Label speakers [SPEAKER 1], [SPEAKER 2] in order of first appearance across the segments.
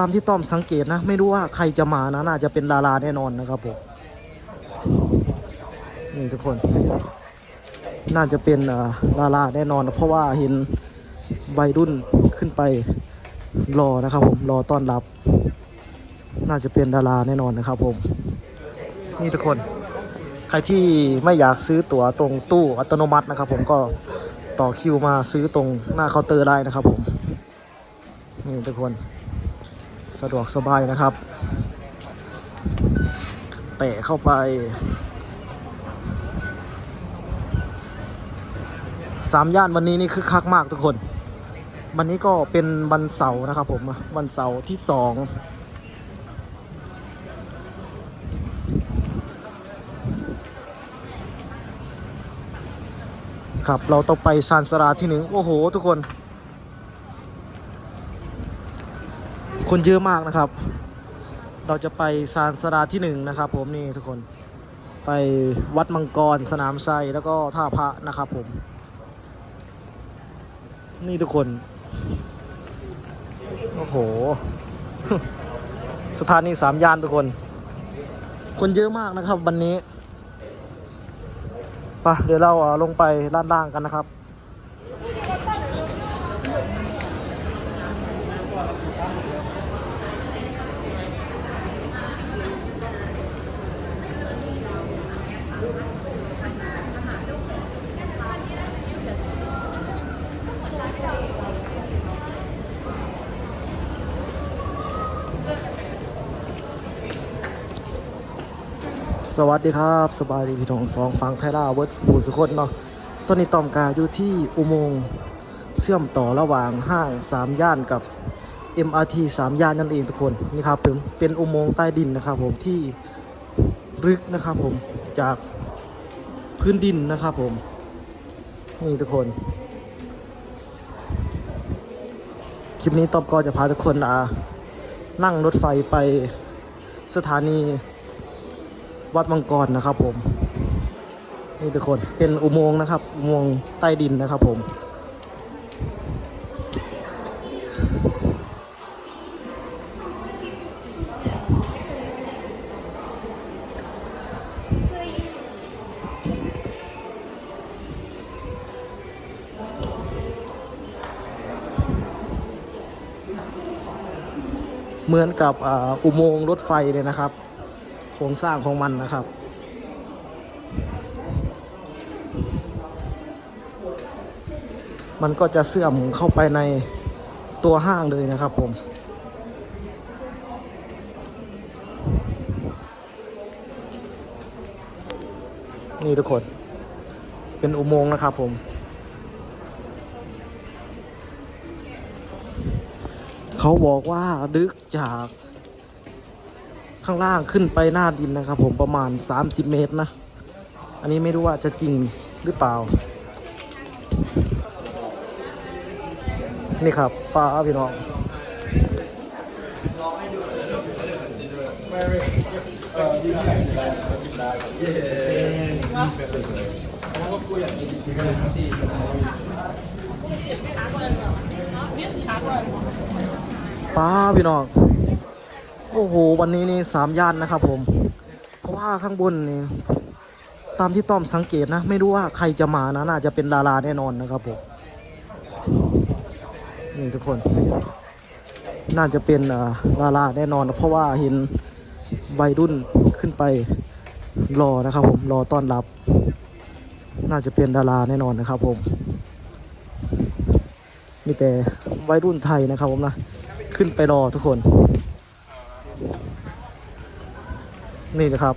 [SPEAKER 1] ตามที่ต้อมสังเกตนะ ไม่รู้ว่าใครจะมานะ น่าจะเป็นดาราแน่นอนนะครับผมนี่ทุกคน น่าจะเป็นอ่อดาราแน่นอน เพราะว่าเห็นวัยรุ่นขึ้นไปรอนะครับ ผมรอต้อนรับ น่าจะเป็นดาราแน่นอนนะครับ ผม นี่ทุกคน ใครที่ไม่อยากซื้อตั๋วตรงตู้อัตโนมัตินะครับ ผมก็ต่อคิวมาซื้อตรงหน้าเคาน์เตอร์ได้นะครับ ผมนี่ทุกคน สะดวกสบายนะครับ เตะเข้าไปสามย่านวันนี้นี่คือคักมากทุกคน วันนี้ก็เป็นวันเสาร์นะครับผมวันเสาร์ที่สองครับเราต้องไปซานสราที่หนึ่งโอ้โห ทุกคน คนเยอะมากนะครับ เราจะไปซานสราที่หนึ่งนะครับ ผมนี่ทุกคน ไปวัดมังกรสนามไซแล้วก็ท่าพระนะครับผม นี่ทุกคน โอ้โห สถานีสามย่านทุกคน คนเยอะมากนะครับวันนี้ไปะเดี๋ยวเราลงไปด้านล่างกันนะครับ สวัสดีครับสบายดีพี่น้องสองฟังไทยล่าเวิร์ดบูสุคนเนาะตอนนี้ตอมกาอยู่ที่อุโมงค์เชื่อมต่อระหว่างห้างสามย่านกับ MRT สามย่านนั่นเองทุกคนนี่ครับเป็นเป็นอุโมงค์ใต้ดินนะครับผมที่ลึกนะครับผมจากพื้นดินนะครับผมนี่ทุกคนคลิปนี้ตอมก็จะพาทุกคนอ่านั่งรถไฟไปสถานี วัดมังกรนะครับผม นี่ทุกคนเป็นอุโมงค์นะครับ อุโมงค์ใต้ดินนะครับผมเหมือนกับอ่าอุโมงค์รถไฟเลยนะครับ ครงสร้างของมันนะครับ มันก็จะเสื่อมเข้าไปในตัวห้างเลยนะครับผมนี่ทุกคน เป็นอุโมงค์นะครับผม เขาบอกว่าดึกจาก ข้างล่างขึ้นไปหน้าดินนะครับ ผมประมาณ 30 เมตรนะ อันนี้ไม่รู้ว่าจะจริงหรือเปล่า นี่ครับป้าพี่น้องป้าพี่น้อง โอ้โห วันนี้นี่สามย่านนะครับผม เพราะว่าข้างบนนี่ตามที่ต้อมสังเกตนะ ไม่รู้ว่าใครจะมานะ น่าจะเป็นดาราแน่นอนนะครับผม นี่ทุกคน น่าจะเป็นอ่อดาราแน่นอน เพราะว่าเห็นวัยรุ่นขึ้นไปรอนะครับผม รอต้อนรับ น่าจะเป็นดาราแน่นอนนะครับผมมีแต่วัยรุ่นไทยนะครับผมนะ ขึ้นไปรอทุกคน นี่นะครับ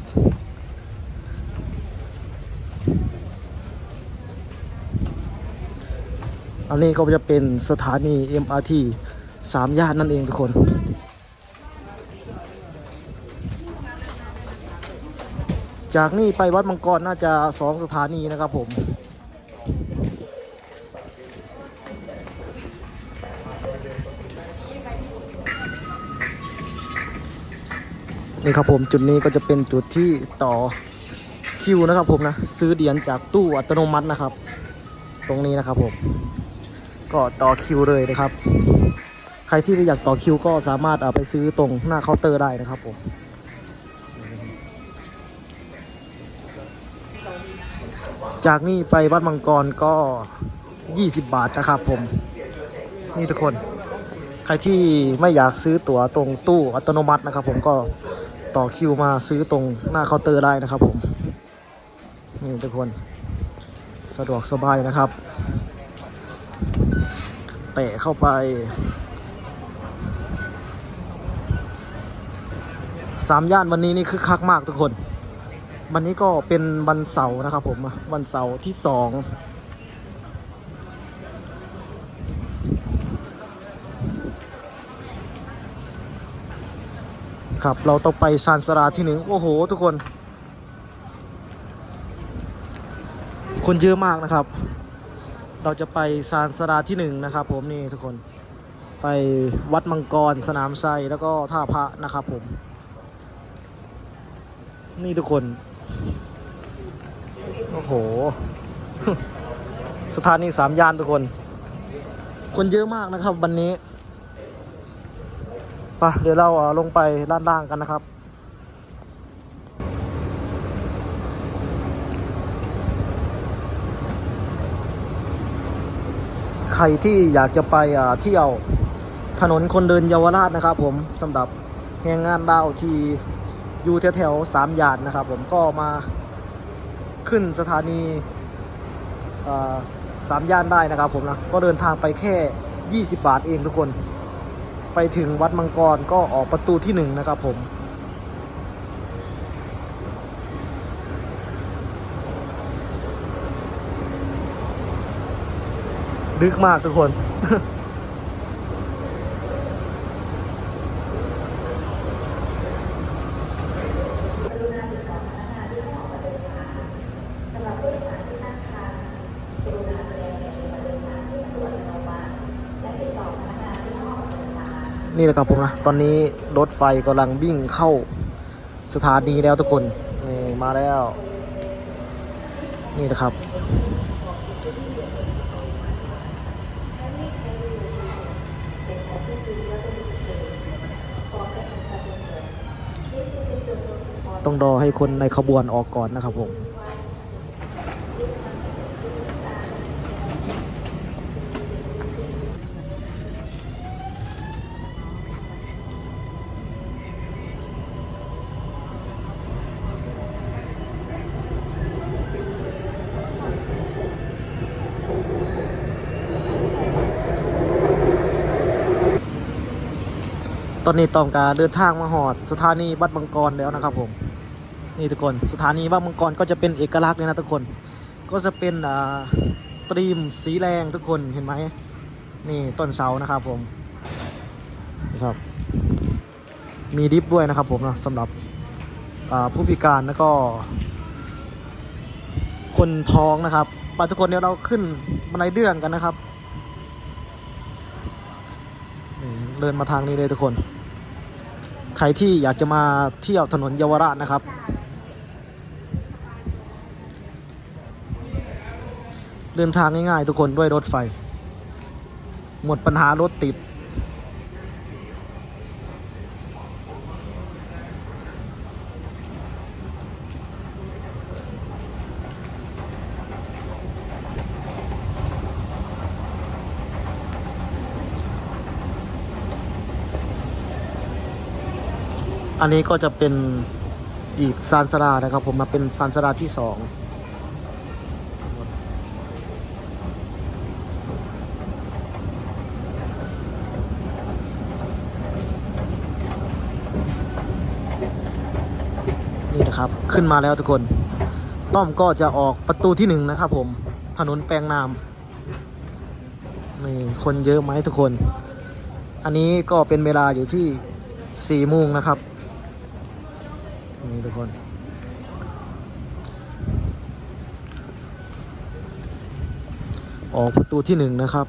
[SPEAKER 1] อันนี้ก็จะเป็นสถานี MRT สามย่านนั่นเองทุกคนจากนี่ไปวัดมังกรน่าจะสองสถานีนะครับผม นี่ครับผมจุดนี้ก็จะเป็นจุดที่ต่อคิวนะครับผมนะซื้อเหรียญจากตู้อัตโนมัตินะครับ ตรงนี้นะครับผมก็ต่อคิวเลยนะครับ ใครที่ไม่อยากต่อคิวก็สามารถเอาไปซื้อตรงหน้าเคาน์เตอร์ได้นะครับผมจากนี่ไปวัดมังกรก็ 20 บาทนะครับผม นี่ทุกคน ใครที่ไม่อยากซื้อตั๋วตรงตู้อัตโนมัตินะครับผมก็ ต่อคิวมาซื้อตรงหน้าเคาน์เตอร์ได้นะครับผม นี่ทุกคน สะดวกสบายนะครับ เตะเข้าไปสามย่านวันนี้นี่คือคักมากทุกคน วันนี้ก็เป็นวันเสาร์นะครับผมวันเสาร์ที่สอง ครับ เราต้องไปซานสราที่หนึ่งโอ้โห ทุกคน คนเยอะมากนะครับ เราจะไปซานสราที่หนึ่งนะครับผมนี่ทุกคนไปวัดมังกรสนามไซแล้วก็ท่าพระนะครับผม นี่ทุกคน โอ้โห สถานีสามย่านทุกคน คนเยอะมากนะครับวันนี้ ปะเดี๋ยวเราลงไปด้านล่างกันนะครับ ใครที่อยากจะไปเที่ยวถนนคนเดินเยาวราชนะครับ ผมสำหรับแรงงานดาวที่อยู่แถวๆสามย่านนะครับ ผมก็มาขึ้นสถานีสามย่านได้นะครับผมนะ ก็เดินทางไปแค่ 20 บาทเองทุกคน ไปถึงวัดมังกรก็ออกประตูที่หนึ่งนะครับผมลึกมากทุกคน นี่แหละครับผมนะตอนนี้รถไฟกำลังวิ่งเข้าสถานีแล้วทุกคนนี่มาแล้ว นี่นะครับต้องรอให้คนในขบวนออกก่อนนะครับผม ตอนนี้ต้องกาเดินทางมาหอด สถานีวัดมังกรแล้วนะครับผมนี่ทุกคนสถานีวัดมังกรก็จะเป็นเอกลักษณ์เลยนะทุกคน ก็จะเป็นอ่าตรีมสีแรงทุกคนเห็นไหมนี่ต้นเสานะครับผมนี่ครับมีดิฟด้วยนะครับผมนะสำหรับผู้พิการแล้วก็ คนท้องนะครับไปทุกคนเดี๋ยวเราขึ้นบันไดเลื่อนกันนะครับเดินมาทางนี้เลยทุกคน ใครที่อยากจะมาเที่ยวถนนเยาวราชนะครับ เดินทางง่ายๆทุกคนด้วยรถไฟ หมดปัญหารถติด อันนี้ก็จะเป็นอีกซานสรานะครับ ผมมาเป็นซานสราที่สองนี่นะครับขึ้นมาแล้วทุกคน ต้อมก็จะออกประตูที่หนึ่งนะครับผมถนนแปลงนามนี่คนเยอะไหมทุกคน อันนี้ก็เป็นเวลาอยู่ที่สี่โมงนะครับ คน ออกประตูที่หนึ่งนะครับ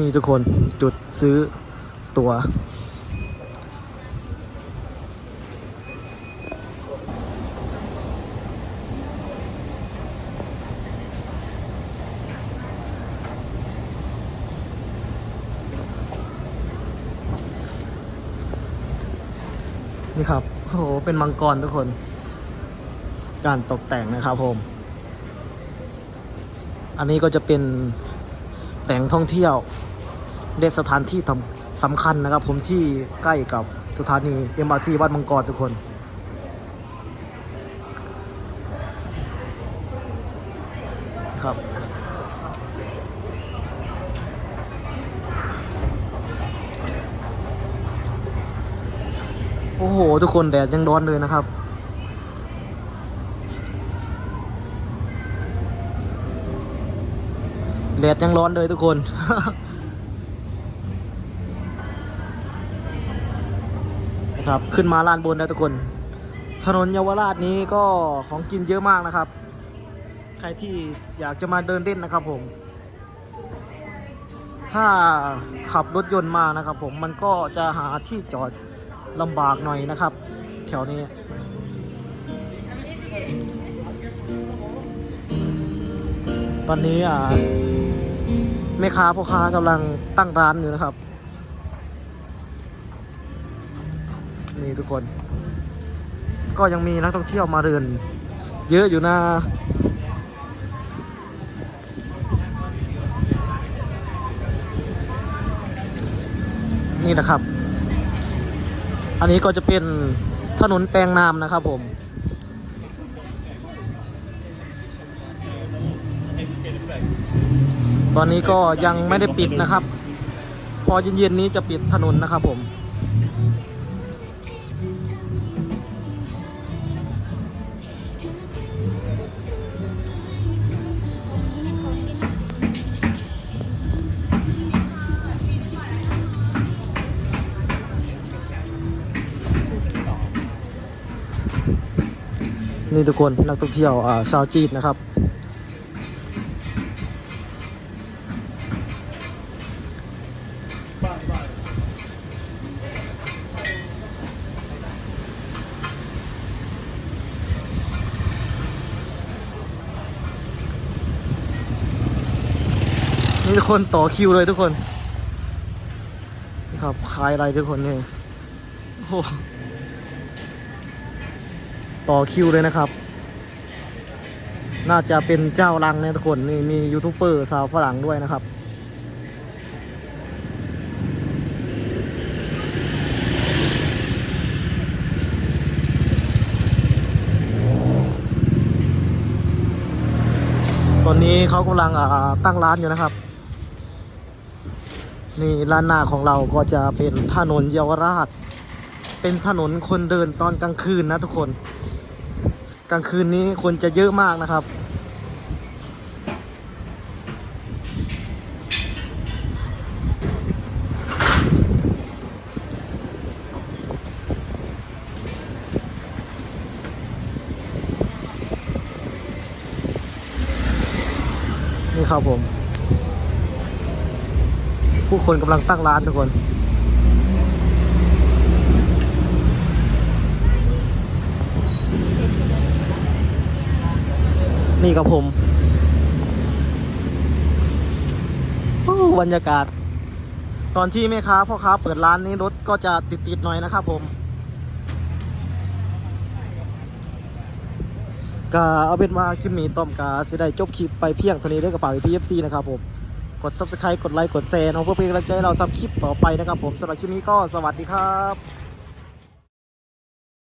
[SPEAKER 1] นี่ทุกคนจุดซื้อตัวนี่ครับ โอ้โห เป็นมังกรทุกคน การตกแต่งนะครับผม อันนี้ก็จะเป็นแหล่งท่องเที่ยว เดสถานที่สำคัญนะครับ ผมที่ใกล้กับสถานี MRT วัดมังกรทุกคนครับโอ้โห ทุกคนแดดยังร้อนเลยนะครับ แดดยังร้อนเลยทุกคน ครับ ขึ้นมาลานบนแล้วทุกคน ถนนเยาวราชนี้ก็ของกินเยอะมากนะครับ ใครที่อยากจะมาเดินเล่นนะครับผม ถ้าขับรถยนต์มานะครับ ผมมันก็จะหาที่จอดลำบากหน่อยนะครับ แถวนี้ตอนนี้อ่าแม่ค้าพ่อค้ากำลังตั้งร้านอยู่นะครับ นี่ทุกคน ก็ยังมีนักท่องเที่ยวมาเดิน เยอะอยู่นะนี่นะครับ อันนี้ก็จะเป็นถนนแปลงนามนะครับผม ตอนนี้ก็ยังไม่ได้ปิดนะครับ พอเย็นๆนี้จะปิดถนนนะครับผม นี่ทุกคนนักท่องเที่ยวอ่าชาวจีนนะครับ นี่ทุกคนต่อคิวเลยทุกคนนี่ครับขายอะไรทุกคนนี่โอ้ ต่อคิวเลยนะครับ น่าจะเป็นเจ้ารังเนี่ยทุกคนนี่มียูทูบเบอร์สาวฝรั่งด้วยนะครับตอนนี้เขากำลังอ่าตั้งร้านอยู่นะครับ นี่ร้านหน้าของเราก็จะเป็นถนนเยาวราช เป็นถนนคนเดินตอนกลางคืนนะทุกคน กลางคืนนี้คนจะเยอะมากนะครับ นี่ครับผม ผู้คนกำลังตั้งร้านทุกคน นี่ครับผมบรรยากาศ ตอนที่แม่ค้าพ่อค้าเปิดร้านนี้รถก็จะติดๆหน่อยนะครับผมก็เอาเป็นว่าคลิปนี้ต้อมกาสิได้จบคลิปไปเพียงเท่านี้ด้วยกระเป๋า PFC นะครับผม กด subscribe กดไลค์ กดแชร์เนเพื่อเป็นกำลังใจให้เราทำคลิปต่อไปนะครับผมสำหรับคลิปนี้ก็สวัสดีครับ